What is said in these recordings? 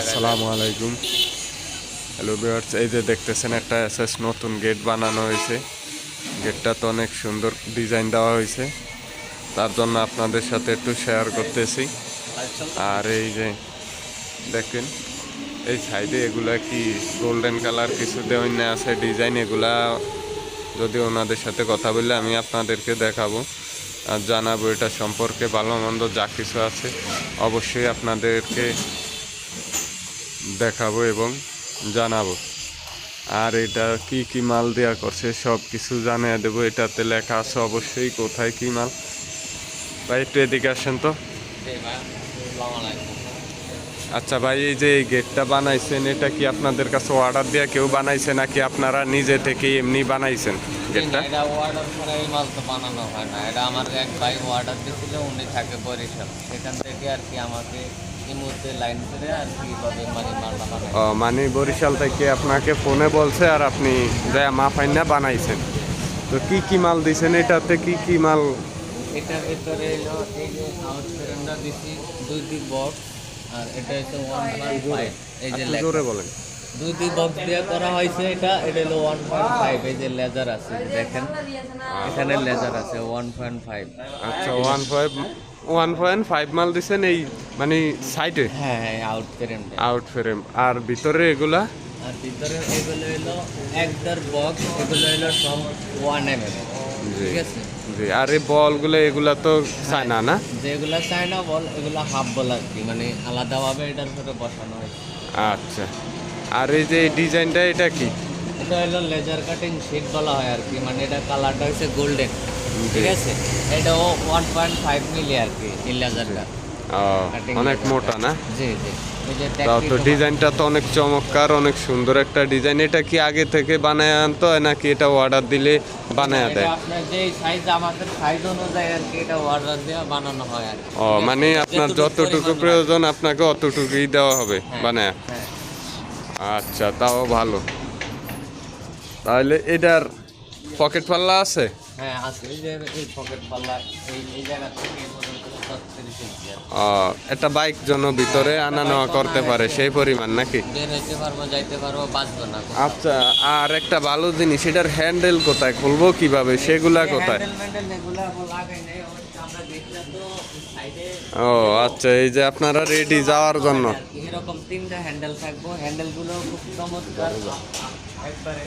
আসসালামু আলাইকুম। Hello viewers, এই যে দেখতেছেন একটা নতুন গেট বানানো হয়েছে। তো অনেক সুন্দর ডিজাইন দেওয়া হয়েছে। তার জন্য আপনাদের সাথে একটু শেয়ার করতেছি। আর এই যে দেখেন, এই সাইডে এগুলা কি গোল্ডেন কালার কিছু দেওয়া আছে। ডিজাইন এগুলা যদি ওনাদের সাথে কথা বললে আমি আপনাদেরকে দেখাবো। জানাব এটা সম্পর্কে, ভালো মন্দ যা কিছু আছে, অবশ্যই আপনাদেরকে দেখাবো এবং জানাব। আর এটা কি কি মাল দেওয়া করছে, সব কিছু জানিয়ে দেবো। এটাতে লেখা আছে অবশ্যই কোথায় কি মাল। ভাই, একটু এদিকে আসেন তো এই ভাই, আসসালামু আলাইকুম। আচ্ছা ভাই এই যে এই গেটটা বানাইছেন এটা কি আপনাদের কাছে অর্ডার দিয়ে কেউ বানাইছে নাকি আপনারা নিজে থেকে এমনি বানাইছেন গেটটা? এটা অর্ডার করে এই মাল তো বানানো হয় না। এটা আমার এক ভাই অর্ডার দিয়েছিল উনি থাকে বরিশাল। সেখান থেকে আর কি আমাকে মানে ও মানে বরিশাল থেকে আপনাকে ফোনে বলছে আর আপনি যা মা ফাইনা বানাইছেন। তো কি কি মাল দিছেন? এটাতে কি কি মাল? এটার ভিতরে এলো এই যে আউট দিছি দুই দুই বক্স আর এটা হচ্ছে ওয়ান পয়েন্ট ফাইভ এই যে জোরে বলেন। দুই দুই বক্স দিয়ে করা হয়েছে এটা এটা হলো ওয়ান পয়েন্ট ফাইভ এই যে লেজার আছে দেখেন। এখানে লেজার আছে ওয়ান পয়েন্ট ফাইভ আচ্ছা one five one point five মাল দিছেন এই মানে সাইডে হ্যাঁ হ্যাঁ আউট ফ্রেমটা আউট ফ্রেম আর ভিতরে এগুলা? আর ভিতরে এগুলো হলো একদার বক্স এগুলো হলো সব ওয়ান এম এম ঠিক আছে? জি আর এই বলগুলো এগুলা তো চায়না না? যেগুলো চায়না বল এগুলো হাফ বল আর কি মানে আলাদাভাবে এটার উপরে বসানো হয়। আচ্ছা। আর এই যে ডিজাইনটা এটা কি? এটা হলো লেজার কাটিং শিট বলা হয় আর কি মানে এটা কালারটা হচ্ছে গোল্ডেন ঠিক আছে? এটা ওয়ান পয়েন্ট ফাইভ মিলি আর কি এই লেজারটা অনেক মোটা না? জি জি। তাও তো ডিজাইনটা তো অনেক চমৎকার অনেক সুন্দর একটা ডিজাইন। এটা কি আগে থেকে বানায় আনতো হয় নাকি এটা অর্ডার দিলে বানায় দেয়। ও মানে আপনার যতটুকু প্রয়োজন আপনাকে অতটুকুই দেওয়া হবে হ্যাঁ, বানায়। হ্যাঁ। আচ্ছা তাও ভালো। তাহলে এটার পকেট পাল্লা আছে? হ্যাঁ আছে। এই যে এই পকেট পাল্লা এই জায়গা থেকে একটা বাইক জন্য ভিতরে আনা নেওয়া করতে পারে সেই পরিমাণ নাকি? আচ্ছা আর একটা ভালো জিনিস এটার হ্যান্ডেল কোথায় খুলবো কীভাবে? সেগুলা কোথায়? ও আচ্ছা এই যে আপনারা রেডি যাওয়ার জন্য। এরকম তিনটা হ্যান্ডেল থাকব হ্যান্ডেলগুলো খুব চমৎকার। একবারে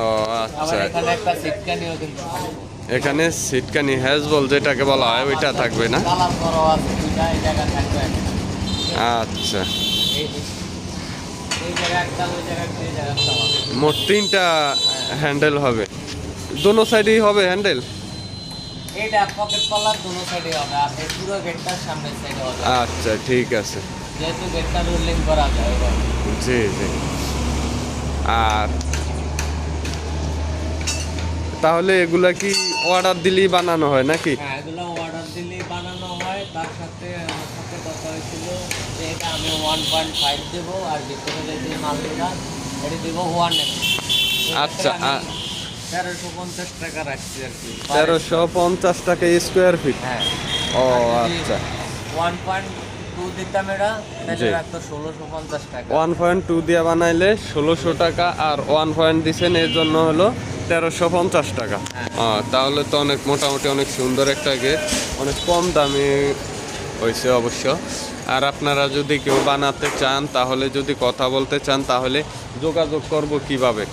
ও আচ্ছা। এখানে একটা সিটকানিও কিন্তু থাকব। এখানে সিটকানি হ্যাজবল যেটাকে বলা হয় ওইটা থাকবে না? আচ্ছা। মোট তিনটা হ্যান্ডেল হবে। দোনো সাইডেই হবে হ্যান্ডেল? এইটা পকেট কলার দুনো সাইডে হবে আর এই পুরো গেটটার সামনের সাইডে হবে। আচ্ছা ঠিক আছে। যেহেতু গেটটা রুলিং করা যায় জি জি। আর তাহলে এগুলা কি অর্ডার দিলেই বানানো হয় নাকি? হ্যাঁ এগুলো অর্ডার দিলেই বানানো হয়। তার সাথে আমার সাথে কথা হয়েছিল যে এটা আমি ওয়ান পয়েন্ট ফাইভ দেবো আর ভিতরে যদি মালটা এটা দেবো ওয়ান এম আচ্ছা, তেরোশো পঞ্চাশ টাকা রাখছি আর কি। তেরোশো পঞ্চাশ টাকা স্কোয়ার ফিট হ্যাঁ। ও আচ্ছা। ওয়ান পয়েন্ট টু দিতাম এটা তাহলে রাখতো ষোলোশো পঞ্চাশ টাকা। ওয়ান পয়েন্ট টু দিয়ে বানাইলে ষোলোশো টাকা আর ওয়ান পয়েন্ট দিছেন এর জন্য হলো তেরোশো পঞ্চাশ টাকা। তাহলে তো অনেক মোটামুটি অনেক সুন্দর একটা গেট অনেক কম দামে হয়েছে অবশ্য। আর আপনারা যদি কেউ বানাতে চান তাহলে যদি কথা বলতে চান তাহলে যোগাযোগ করব কীভাবে?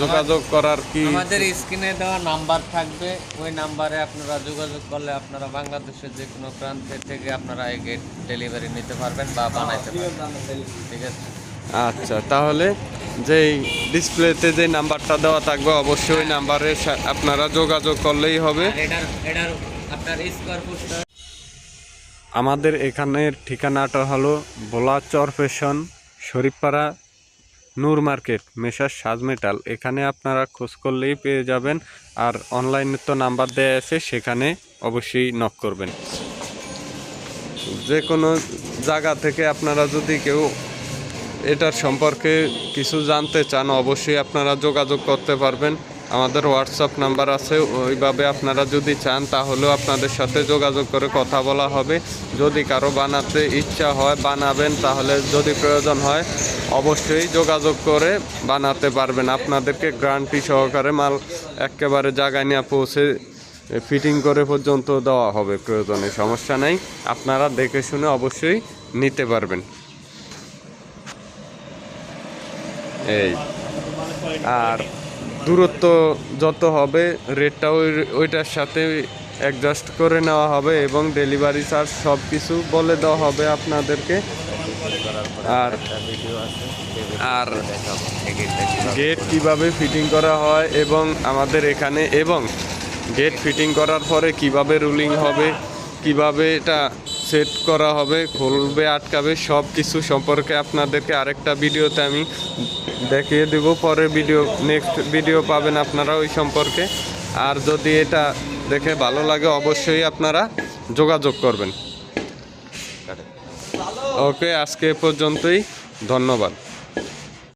যোগাযোগ করার কি আমাদের স্ক্রিনে দেওয়া নাম্বার থাকবে। ওই নাম্বারে আপনারা যোগাযোগ করলে আপনারা বাংলাদেশের যে কোনো প্রান্তে থেকে আপনারা এই গেট ডেলিভারি নিতে পারবেন বা বানাইতে পারবেন। ঠিক আছে? আচ্ছা তাহলে যেই ডিসপ্লেতে যে নাম্বারটা দেওয়া থাকবে অবশ্যই ওই নাম্বারে আপনারা যোগাযোগ করলেই হবে। আমাদের এখানের ঠিকানাটা হলো বোলাচর ফেশন শরীফপাড়া নূর মার্কেট, মেশার সাজ মেটাল, এখানে আপনারা খোঁজ করলেই পেয়ে যাবেন। আর অনলাইনে তো নাম্বার দেওয়া আছে, সেখানে অবশ্যই নক করবেন। যে কোনো জায়গা থেকে আপনারা যদি কেউ এটার সম্পর্কে কিছু জানতে চান, অবশ্যই আপনারা যোগাযোগ করতে পারবেন। আমাদের হোয়াটসঅ্যাপ নাম্বার আছে, ওইভাবে আপনারা যদি চান তাহলেও আপনাদের সাথে যোগাযোগ করে কথা বলা হবে। যদি কারও বানাতে ইচ্ছা হয়, বানাবেন, তাহলে যদি প্রয়োজন হয়, অবশ্যই যোগাযোগ করে বানাতে পারবেন। আপনাদেরকে গ্রান্টি সহকারে মাল একেবারে জায়গায় নিয়ে পৌঁছে, ফিটিং করে পর্যন্ত দেওয়া হবে, প্রয়োজনে সমস্যা নাই। আপনারা দেখে শুনে অবশ্যই নিতে পারবেন। এই, আর দূরত্ব যত হবে রেটটা ওই, ওইটার সাথে অ্যাডজাস্ট করে নেওয়া হবে এবং ডেলিভারি চার্জ সব কিছু বলে দেওয়া হবে আপনাদেরকে। আর আর গেট কীভাবে ফিটিং করা হয় এবং আমাদের এখানে, এবং গেট ফিটিং করার পরে কীভাবে রুলিং হবে, কীভাবে এটা সেট করা হবে, খুলবে, আটকাবে সব কিছু সম্পর্কে আপনাদেরকে আরেকটা ভিডিওতে আমি দেখিয়ে দেব পরে ভিডিও নেক্সট ভিডিও পাবেন আপনারা ওই সম্পর্কে। আর যদি এটা দেখে ভালো লাগে, অবশ্যই আপনারা যোগাযোগ করবেন। ওকে, আজকে পর্যন্তই, ধন্যবাদ।